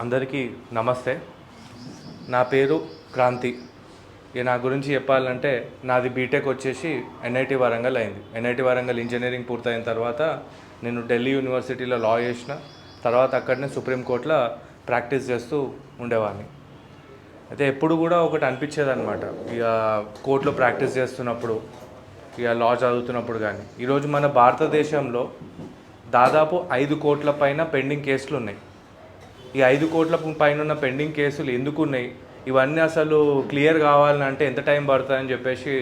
అందరికీ నమస్తే. నా పేరు క్రాంతి. ఇక నా గురించి చెప్పాలంటే నాది బీటెక్ వచ్చేసి ఎన్ఐటి వరంగల్ అయింది. ఎన్ఐటి వరంగల్ ఇంజనీరింగ్ పూర్తయిన తర్వాత నేను ఢిల్లీ యూనివర్సిటీలో లా చేసిన. తర్వాత అక్కడనే సుప్రీంకోర్టులో ప్రాక్టీస్ చేస్తూ ఉండేవాడిని. అయితే ఎప్పుడు కూడా ఒకటి అనిపించేది అనమాట ఇక కోర్టులో ప్రాక్టీస్ చేస్తున్నప్పుడు ఇక లా చదువుతున్నప్పుడు కానీ ఈరోజు మన భారతదేశంలో దాదాపు ఐదు కోట్ల పైన పెండింగ్ కేసులు ఉన్నాయి. ఈ ఐదు కోట్ల పైన ఉన్న పెండింగ్ కేసులు ఎందుకు ఉన్నాయి ఇవన్నీ అసలు క్లియర్ కావాలంటే ఎంత టైం పడుతుందని చెప్పేసి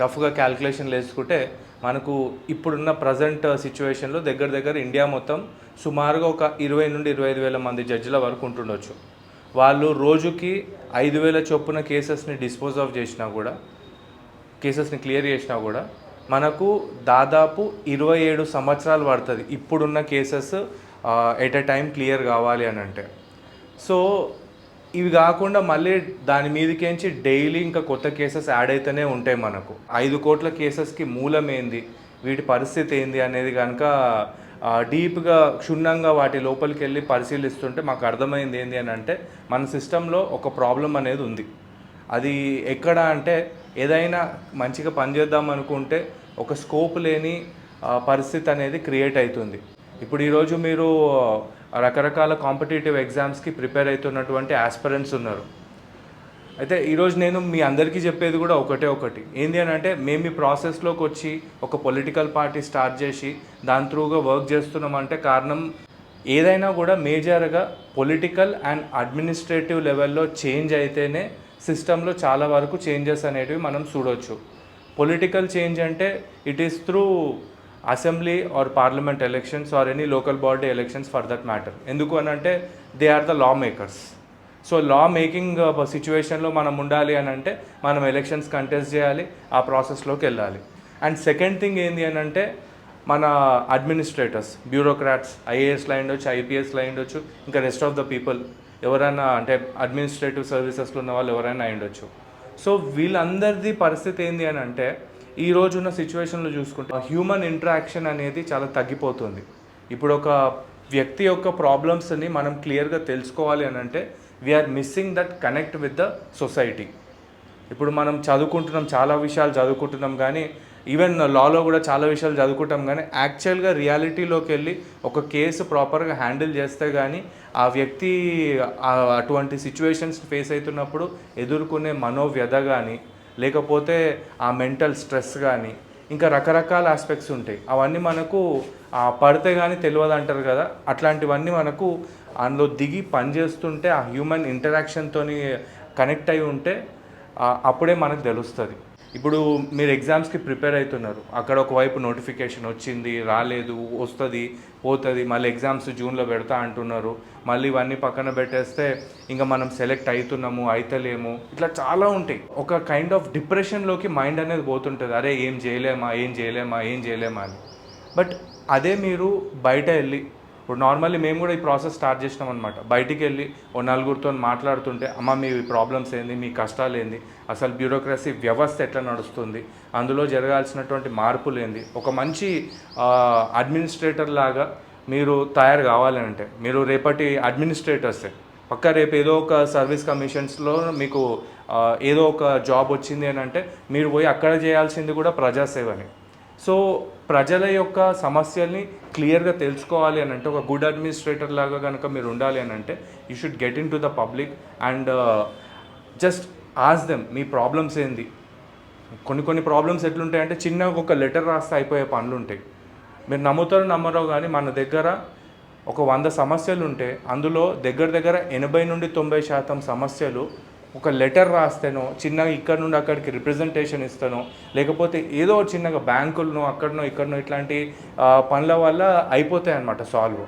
రఫ్గా క్యాల్కులేషన్లు వేసుకుంటే మనకు ఇప్పుడున్న ప్రజెంట్ సిచ్యువేషన్లో దగ్గర దగ్గర ఇండియా మొత్తం సుమారుగా ఒక ఇరవై నుండి ఇరవై ఐదు వేల మంది జడ్జిల వరకు ఉంటుండొచ్చు. వాళ్ళు రోజుకి ఐదు వేల చొప్పున కేసెస్ని డిస్పోజ్ ఆఫ్ చేసినా కూడా కేసెస్ని క్లియర్ చేసినా కూడా మనకు దాదాపు ఇరవై ఏడు సంవత్సరాలు పడుతుంది ఇప్పుడున్న cases at a time clear కావాలి అని అంటే. సో ఇవి కాకుండా మళ్ళీ దాని మీదకేంచి డైలీ ఇంకా కొత్త కేసెస్ యాడ్ అయితేనే ఉంటాయి మనకు. ఐదు కోట్ల కేసెస్కి మూలం ఏంది? వీటి పరిస్థితి ఏంది అనేది కనుక డీప్గా క్షుణ్ణంగా వాటి లోపలికి వెళ్ళి పరిశీలిస్తుంటే మాకు అర్థమైంది ఏంది అని అంటే మన సిస్టంలో ఒక ప్రాబ్లం అనేది ఉంది. అది ఎక్కడ అంటే ఏదైనా మంచిగా పనిచేద్దాం అనుకుంటే ఒక స్కోప్ లేని పరిస్థితి అనేది క్రియేట్ అవుతుంది. ఇప్పుడు ఈరోజు మీరు రకరకాల కాంపిటేటివ్ ఎగ్జామ్స్కి ప్రిపేర్ అవుతున్నటువంటి ఆస్పరెంట్స్ ఉన్నారు. అయితే ఈరోజు నేను మీ అందరికీ చెప్పేది కూడా ఒకటే ఒకటి. ఏంది అని అంటే మేము ఈ ప్రాసెస్లోకి వచ్చి ఒక పొలిటికల్ పార్టీ స్టార్ట్ చేసి దాని త్రూగా వర్క్ చేస్తున్నామంటే కారణం ఏదైనా కూడా మేజర్గా పొలిటికల్ అండ్ అడ్మినిస్ట్రేటివ్ లెవెల్లో చేంజ్ అయితేనే సిస్టంలో చాలా వరకు చేంజెస్ అనేటివి మనం చూడవచ్చు పొలిటికల్ చేంజ్ అంటే it is through assembly or parliament elections or any local body elections for that matter. ఎందుకు అని అంటే they are the law makers so law making సిచ్యువేషన్లో మనం ఉండాలి అని అంటే మనం ఎలక్షన్స్ కంటెస్ట్ చేయాలి ఆ ప్రాసెస్లోకి వెళ్ళాలి. అండ్ సెకండ్ థింగ్ ఏంది అని అంటే మన అడ్మినిస్ట్రేటర్స్ బ్యూరోక్రాట్స్ ఐఏఎస్లో ఉండొచ్చు ఐపీఎస్లో ఉండొచ్చు ఇంకా రెస్ట్ ఆఫ్ ద పీపుల్ ఎవరైనా అంటే అడ్మినిస్ట్రేటివ్ సర్వీసెస్లో ఉన్న వాళ్ళు ఎవరైనా అయ్యుండొచ్చు సో వీళ్ళందరిది పరిస్థితి ఏంది అని అంటే ఈ రోజున్న సిచ్యువేషన్లో చూసుకుంటే హ్యూమన్ ఇంటరాక్షన్ అనేది చాలా తగ్గిపోతుంది. ఇప్పుడు ఒక వ్యక్తి యొక్క ప్రాబ్లమ్స్ని మనం క్లియర్గా తెలుసుకోవాలి అని అంటే we're missing that connect with the society ఇప్పుడు మనం చదువుకుంటున్నాం చాలా విషయాలు చదువుకుంటున్నాం కానీ ఈవెన్ లాలో కూడా చాలా విషయాలు చదువుకుంటాం కానీ యాక్చువల్గా రియాలిటీలోకి వెళ్ళి ఒక కేసు ప్రాపర్గా హ్యాండిల్ చేస్తే కానీ ఆ వ్యక్తి అటువంటి సిచ్యువేషన్స్ ఫేస్ అవుతున్నప్పుడు ఎదుర్కొనే మనోవ్యధ కానీ లేకపోతే ఆ మెంటల్ స్ట్రెస్ కానీ ఇంకా రకరకాల ఆస్పెక్ట్స్ ఉంటాయి. అవన్నీ మనకు పడితే కానీ తెలియదు అంటారు కదా అట్లాంటివన్నీ మనకు అందులో దిగి పనిచేస్తుంటే ఆ హ్యూమన్ ఇంటరాక్షన్తో కనెక్ట్ అయి ఉంటే అప్పుడే మనకు తెలుస్తుంది. ఇప్పుడు మీరు ఎగ్జామ్స్కి ప్రిపేర్ అవుతున్నారు. అక్కడ ఒకవైపు నోటిఫికేషన్ వచ్చింది రాలేదు వస్తుంది పోతుంది మళ్ళీ ఎగ్జామ్స్ జూన్లో పెడతా అంటున్నారు. మళ్ళీ ఇవన్నీ పక్కన పెట్టేస్తే ఇంకా మనం సెలెక్ట్ అవుతున్నాము అవుతలేము ఇట్లా చాలా ఉంటాయి. ఒక కైండ్ ఆఫ్ డిప్రెషన్లోకి మైండ్ అనేది పోతుంటుంది. అరే ఏం చేయలేమా ఏం చేయలేమా ఏం చేయలేమా అని. బట్ అదే మీరు బయట వెళ్ళి ఇప్పుడు నార్మల్లీ మేము కూడా ఈ ప్రాసెస్ స్టార్ట్ చేసినాం అనమాట బయటికి వెళ్ళి ఓ నలుగురితో మాట్లాడుతుంటే అమ్మ మీ ప్రాబ్లమ్స్ ఏంది? మీ కష్టాలు ఏంది? అసలు బ్యూరోక్రసీ వ్యవస్థ ఎట్లా నడుస్తుంది? అందులో జరగాల్సినటువంటి మార్పులు ఏంది? ఒక మంచి అడ్మినిస్ట్రేటర్ లాగా మీరు తయారు కావాలని అంటే మీరు రేపటి అడ్మినిస్ట్రేటర్సే పక్క రేపు ఏదో ఒక సర్వీస్ కమిషన్స్లో మీకు ఏదో ఒక జాబ్ వచ్చింది అని అంటే మీరు పోయి అక్కడ చేయాల్సింది కూడా ప్రజాసేవని. సో ప్రజల యొక్క సమస్యల్ని క్లియర్గా తెలుసుకోవాలి అని అంటే ఒక గుడ్ అడ్మినిస్ట్రేటర్ లాగా కనుక మీరు ఉండాలి అని అంటే you should get in to the public and just ask them me problems ఏంది? కొన్ని కొన్ని ప్రాబ్లమ్స్ ఎట్లుంటాయంటే చిన్నగా ఒక లెటర్ రాస్తే అయిపోయే పనులు ఉంటాయి మీరు నమ్ముతారో నమ్మరో కానీ మన దగ్గర ఒక వంద సమస్యలు ఉంటే అందులో దగ్గర దగ్గర ఎనభై నుండి తొంభై శాతం సమస్యలు ఒక లెటర్ రాస్తేనో చిన్నగా ఇక్కడ నుండి అక్కడికి రిప్రజెంటేషన్ ఇస్తానో లేకపోతే ఏదో చిన్నగా బ్యాంకులను అక్కడనో ఇక్కడనో ఇట్లాంటి పనుల వల్ల అయిపోతాయి అన్నమాట సాల్వ్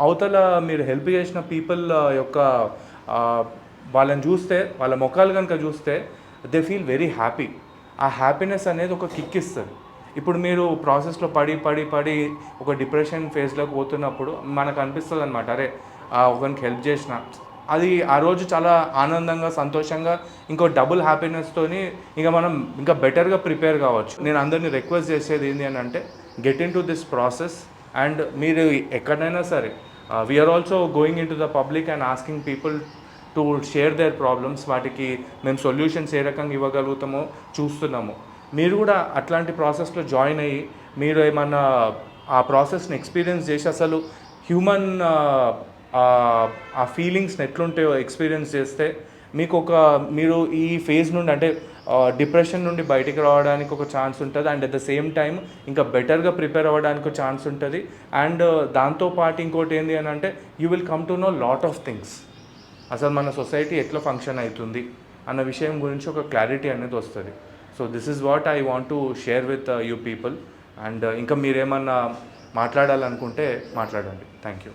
అవతల మీరు హెల్ప్ చేసిన పీపుల్ యొక్క వాళ్ళని చూస్తే వాళ్ళ ముఖాలు కనుక చూస్తే దే ఫీల్ వెరీ హ్యాపీ ఆ హ్యాపీనెస్ అనేది ఒక కిక్ ఇస్తుంది. ఇప్పుడు మీరు ప్రాసెస్లో పడి పడి పడి ఒక డిప్రెషన్ ఫేజ్లోకి పోతున్నప్పుడు మనకు అనిపిస్తుంది అనమాట అరే ఒకరికి హెల్ప్ చేసిన అది ఆ రోజు చాలా ఆనందంగా సంతోషంగా ఇంకో డబుల్ హ్యాపీనెస్తోని ఇంకా మనం ఇంకా బెటర్గా ప్రిపేర్ కావచ్చు. నేను అందరినీ రిక్వెస్ట్ చేసేది ఏంటి అని అంటే get in to this process and మీరు ఎక్కడైనా సరే we're also going in to the public and asking people to share their problems వాటికి మేము సొల్యూషన్స్ ఏ రకంగా ఇవ్వగలుగుతామో చూస్తున్నాము. మీరు కూడా అట్లాంటి ప్రాసెస్లో జాయిన్ అయ్యి మీరు ఏమన్నా ఆ ప్రాసెస్ని ఎక్స్పీరియన్స్ చేసి అసలు హ్యూమన్ ఆ ఫీలింగ్స్ని ఎట్లుంటాయో ఎక్స్పీరియన్స్ చేస్తే మీకు ఒక మీరు ఈ ఫేజ్ నుండి అంటే డిప్రెషన్ నుండి బయటికి రావడానికి ఒక ఛాన్స్ ఉంటుంది. And at the same time ఇంకా బెటర్గా ప్రిపేర్ అవ్వడానికి ఒక ఛాన్స్ ఉంటుంది. అండ్ దాంతోపాటు ఇంకోటి ఏంటి అని అంటే you will come to know lot of things అసలు మన సొసైటీ ఎట్లా ఫంక్షన్ అవుతుంది అన్న విషయం గురించి ఒక క్లారిటీ అనేది వస్తుంది. So this is what I want to share with you people and ఇంకా మీరేమన్నా మాట్లాడాలనుకుంటే మాట్లాడండి. Thank you